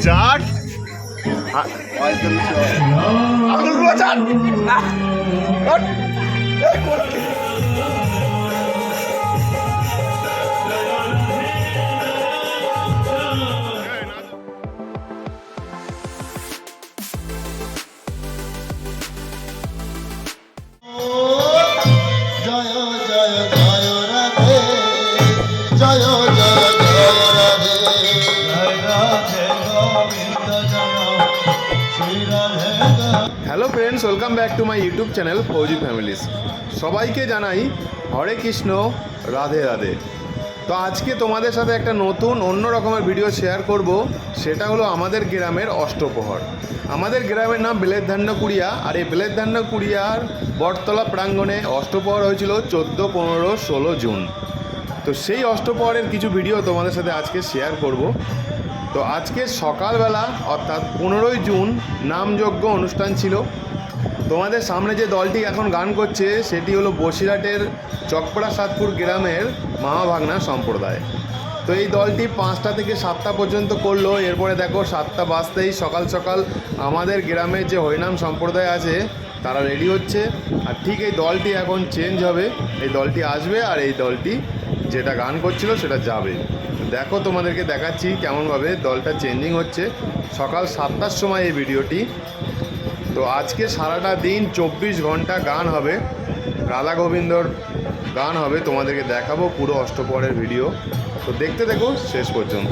চাট আঙুলগুলো chaat friends welcome back to my YouTube channel Fauji families সবাইকে জানাই হরে কৃষ্ণ, রাধে রাধে। তো আজকে তোমাদের সাথে একটা নতুন, অন্য রকমের ভিডিও শেয়ার করব, সেটা হলো আমাদের গ্রামের অষ্টপ্রহর। আমাদের গ্রামের নাম বেলেধান্য কুড়িয়া আর এই বেলেধান্য কুড়িয়ার বটতলা প্রাঙ্গণে অষ্টপ্রহর হয়েছিল চোদ্দ, পনেরো, ষোলো জুন। তো সেই অষ্টপ্রহরের কিছু ভিডিও তোমাদের সাথে আজকে শেয়ার করব। তো আজকে সকালবেলা, অর্থাৎ পনেরোই জুন, নামযজ্ঞ অনুষ্ঠান ছিল। তোমাদের সামনে যে দলটি এখন গান করছে, সেটি হলো বসিরহাটের চকপড়া সাতপুর গ্রামের মামা ভাগনা সম্প্রদায়। তো এই দলটি পাঁচটা থেকে সাতটা পর্যন্ত করল। এরপরে দেখো, সাতটা বাজতেই সকাল সকাল আমাদের গ্রামের যে হরিনাম সম্প্রদায় আছে, তারা রেডি হচ্ছে। আর ঠিক এই দলটি এখন চেঞ্জ হবে। এই দলটি আসবে আর এই দলটি যেটা গান করছিল সেটা যাবে। দেখো তোমাদেরকে দেখাচ্ছি কেমনভাবে দলটা চেঞ্জিং হচ্ছে সকাল সাতটার সময় এই ভিডিওটি তো আজকে সারাটা দিন চব্বিশ ঘণ্টা গান হবে রাধা গোবিন্দর গান হবে তোমাদেরকে দেখাবো পুরো অষ্টপরের ভিডিও তো দেখতে দেখো শেষ পর্যন্ত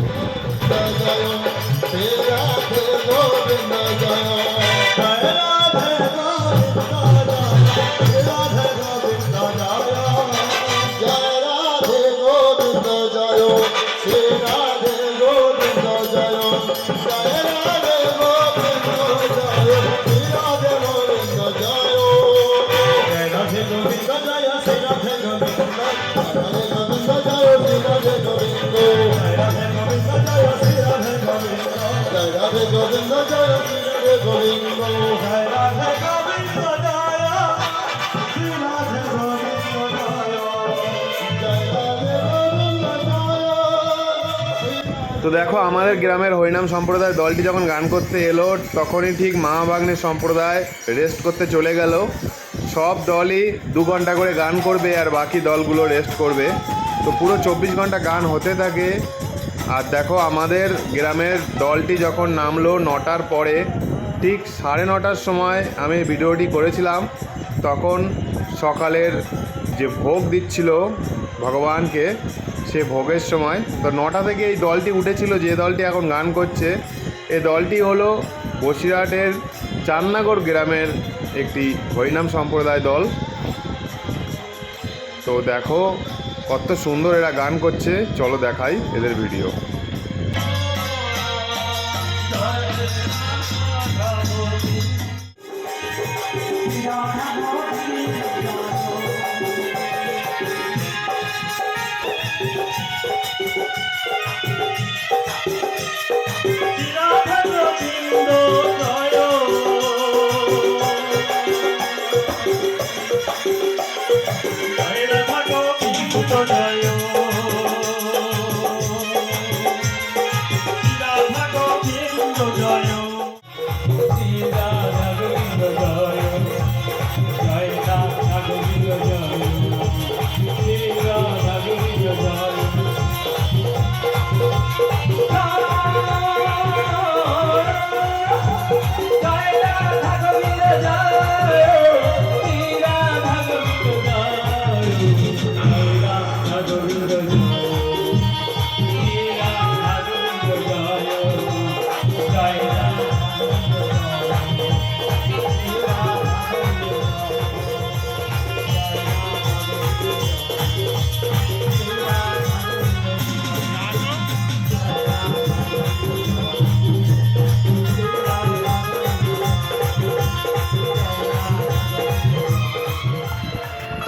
তো দেখো, আমাদের গ্রামের হরিনাম সম্প্রদায় দলটি যখন গান করতে এলো, তখনই ঠিক মা সম্প্রদায় রেস্ট করতে চলে গেল। সব দলই দু ঘণ্টা করে গান করবে আর বাকি দলগুলো রেস্ট করবে। তো পুরো চব্বিশ ঘণ্টা গান হতে থাকে। আর দেখো, আমাদের গ্রামের দলটি যখন নামলো নটার পরে, ঠিক সাড়ে নটার সময় আমি ভিডিওটি করেছিলাম, তখন সকালের যে ভোগ দিচ্ছিল ভগবানকে সে ভোগের সময়। তো নটা থেকে এই দলটি উঠেছিল, যে দলটি এখন গান করছে এই দলটি হলো বসিরহাটের চান্নাগড় গ্রামের একটি হরিনাম সম্প্রদায় দল। তো দেখো কত সুন্দর এরা গান করছে, চলো দেখাই এদের ভিডিও।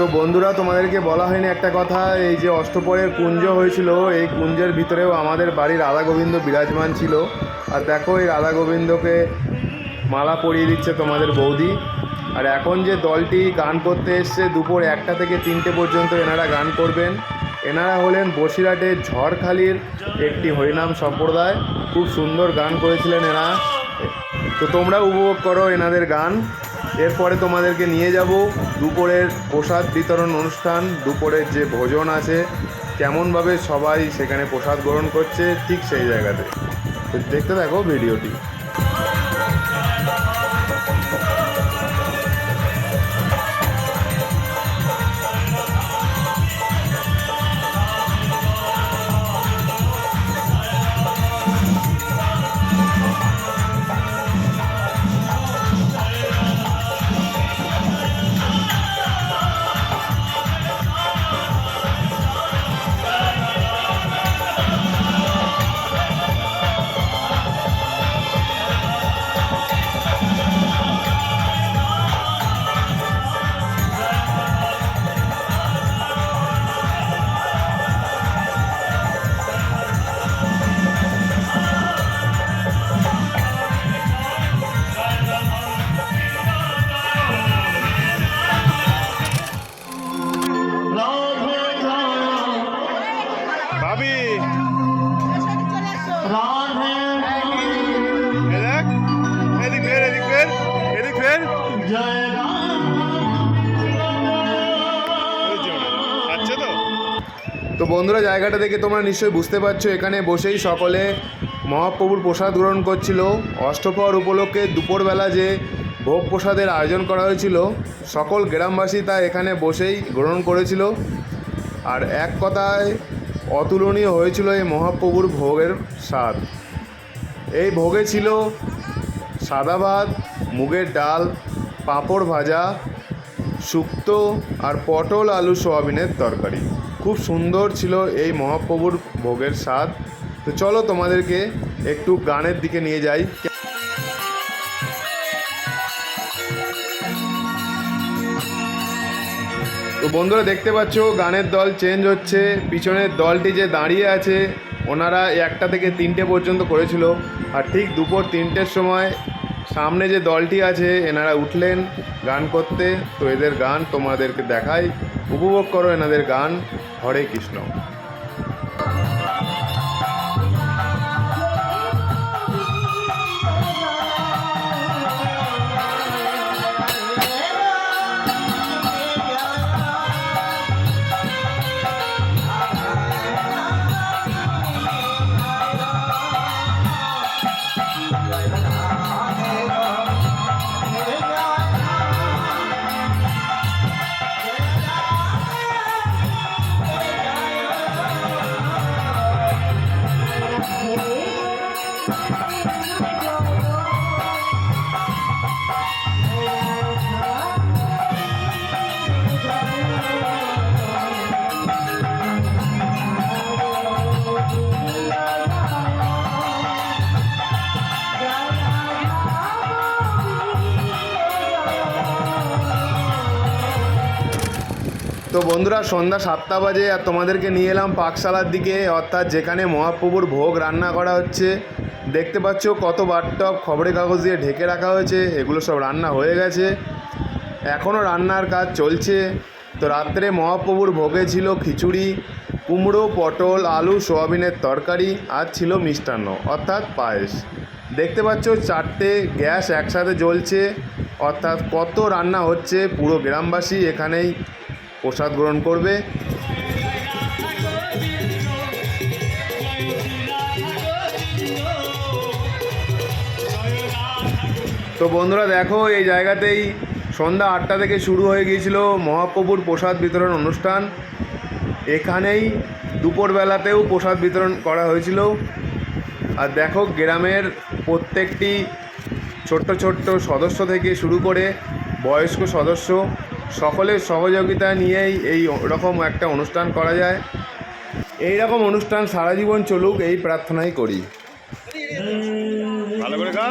তো বন্ধুরা, তোমাদেরকে বলা হয়নি একটা কথা, এই যে অষ্টপরের কুঞ্জ হয়েছিল, এই কুঞ্জের ভিতরেও আমাদের বাড়ির রাধা গোবিন্দ বিরাজমান ছিল। আর দেখো, এই রাধা গোবিন্দকে মালা পরিয়ে দিচ্ছে তোমাদের বৌদি। আর এখন যে দলটি গান করতে এসছে, দুপুর একটা থেকে তিনটে পর্যন্ত এনারা গান করবেন। এনারা হলেন বসিরহাটের ঝড়খালির একটি হরিনাম সম্প্রদায়। খুব সুন্দর গান করেছিলেন এরা তো তোমরা উপভোগ করো এনাদের গান। এরপরে তোমাদেরকে নিয়ে যাব দুপুরের প্রসাদ বিতরণ অনুষ্ঠান, দুপুরের যে ভোজন আছে, কেমনভাবে সবাই সেখানে প্রসাদ গ্রহণ করছে, ঠিক সেই জায়গাতে। দেখতে থাকো ভিডিওটি। বন্ধুরা, জায়গাটা দেখে তোমরা নিশ্চয়ই বুঝতে পারছ। এখানে বসেই সকলে মহাপ্রভুর প্রসাদ গ্রহণ করছিল। অষ্টপ্রহর উপলক্ষে দুপুরবেলা যে ভোগ প্রসাদের আয়োজন করা হয়েছিল, সকল গ্রামবাসী তা এখানে বসেই গ্রহণ করেছিল। আর এক কথায়, অতুলনীয় হয়েছিল এই মহাপ্রভুর ভোগের স্বাদ। এই ভোগে ছিল সাদা ভাত, মুগের ডাল, পাঁপড় ভাজা, শুক্তো আর পটল আলু সোয়াবিনের তরকারি। খুব সুন্দর ছিল এই মহাপ্রভুর ভোগের স্বাদ। তো চলো তোমাদেরকে একটু গানের দিকে নিয়ে যাই। তো বন্ধুরা দেখতে পাচ্ছ, গানের দল চেঞ্জ হচ্ছে। পিছনের দলটি যে দাঁড়িয়ে আছে, ওনারা একটা থেকে তিনটে পর্যন্ত করেছিল। আর ঠিক দুপুর তিনটের সময় সামনে যে দলটি আছে, এনারা উঠলেন গান করতে। তো এদের গান তোমাদেরকে দেখাই। উপভোগ করো এনাদের গান। হরে কৃষ্ণ। তো বন্ধুরা, সন্ধ্যা সাতটা বাজে আর তোমাদেরকে নিয়ে এলাম পাকশালার দিকে। অর্থাৎ যেখানে মহাপ্রভুর ভোগ রান্না করা হচ্ছে। দেখতে পাচ্ছ কত বারটপ খবরের কাগজ দিয়ে ঢেকে রাখা হয়েছে। এগুলো সব রান্না হয়ে গেছে। এখনও রান্নার কাজ চলছে। তো রাত্রে মহাপ্রভুর ভোগে ছিল খিচুড়ি, কুমড়ো, পটল, আলু, সোয়াবিনের তরকারি আর ছিল মিষ্টান্ন, অর্থাৎ পায়েস। দেখতে পাচ্ছ চারটে গ্যাস একসাথে জ্বলছে। অর্থাৎ কত রান্না হচ্ছে পুরো গ্রামবাসী এখানেই প্রসাদ গ্রহণ করবে। তো বন্ধুরা, দেখো, এই জায়গাতেই সন্ধ্যা আটটা থেকে শুরু হয়ে গিয়েছিল মহাপ্রভুর প্রসাদ বিতরণ অনুষ্ঠান। এখানেই দুপুরবেলাতেও প্রসাদ বিতরণ করা হয়েছিল। আর দেখো, গ্রামের প্রত্যেকটি ছোট্ট ছোট্ট সদস্য থেকে শুরু করে বয়স্ক সদস্য সকলের সহযোগিতা নিয়েই এই রকম একটা অনুষ্ঠান করা যায়। এই রকম অনুষ্ঠান সারা জীবন চলুক এই প্রার্থনাই করি। ভালো করে খা।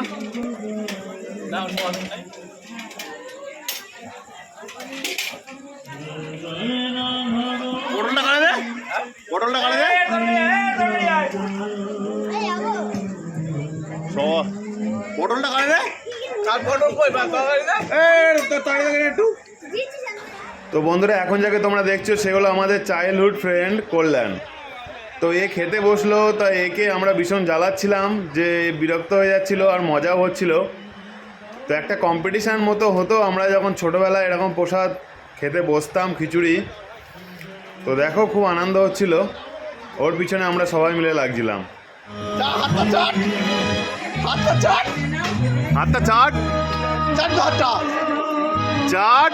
পটলটা কাটে দে। পটলটা কাটে দে। সব পটলটা কাটে দে। এই, তো দেখেন একটু। তো বন্ধুরা এখন যাকে তোমরা দেখছ সে হলো আমাদের চাইল্ডহুড ফ্রেন্ড কল্যাণ। তো এ খেতে বসল তা একে আমরা ভীষণ জ্বালাচ্ছিলাম যে বিরক্ত হয়ে যাচ্ছিল আর মজাও হচ্ছিল। তো একটা কম্পিটিশান মতো হতো আমরা যখন ছোটোবেলায় এরকম প্রসাদ খেতে বসতাম খিচুড়ি তো দেখো খুব আনন্দ হচ্ছিল। ওর পিছনে আমরা সবাই মিলে লাগছিলাম। হাতটা চাট! চাট! চাট!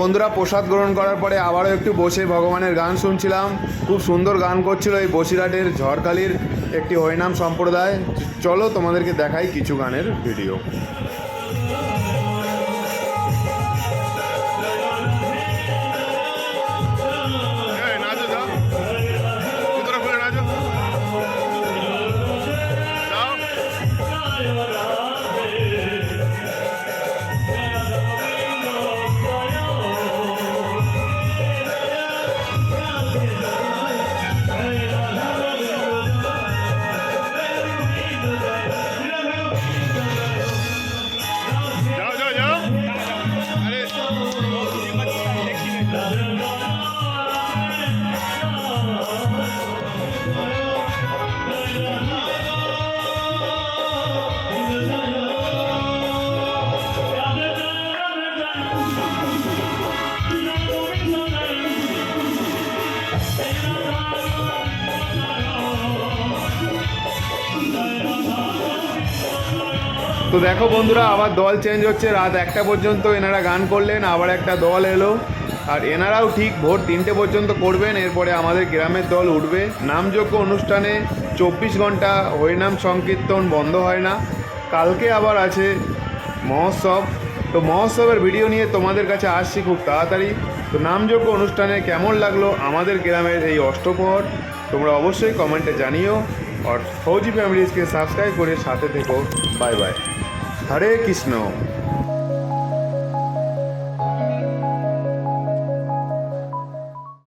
বন্ধুরা প্রসাদ গ্রহণ করার পরে আবারও একটু বসে ভগবানের গান শুনছিলাম। খুব সুন্দর গান করছিল এই বসিরহাটের ঝড়কালির একটি হরিনাম সম্প্রদায়। চলো তোমাদেরকে দেখাই কিছু গানের ভিডিও। তো দেখো বন্ধুরা, আবার দল চেঞ্জ হচ্ছে। রাত একটা পর্যন্ত এনারা গান করলেন, আবার একটা দল এলো। আর এনারাও ঠিক ভোর তিনটে পর্যন্ত করবেন, এরপরে আমাদের গ্রামের দল উঠবে। নামযোগ্য অনুষ্ঠানে চব্বিশ ঘণ্টা হরিনাম সংকীর্তন বন্ধ হয় না। কালকে আবার আছে মহোৎসব। তো মহোৎসবের ভিডিও নিয়ে তোমাদের কাছে আসছি খুব তাড়াতাড়ি। তো নামযোগ্য অনুষ্ঠানে কেমন লাগল আমাদের গ্রামের এই অষ্টপ্রহর? তোমরা অবশ্যই কমেন্টে জানিও। আর ফৌজি ফ্যামিলিজকে সাবস্ক্রাইব করে সাথে থেকো। বাই বাই হরে কৃষ্ণ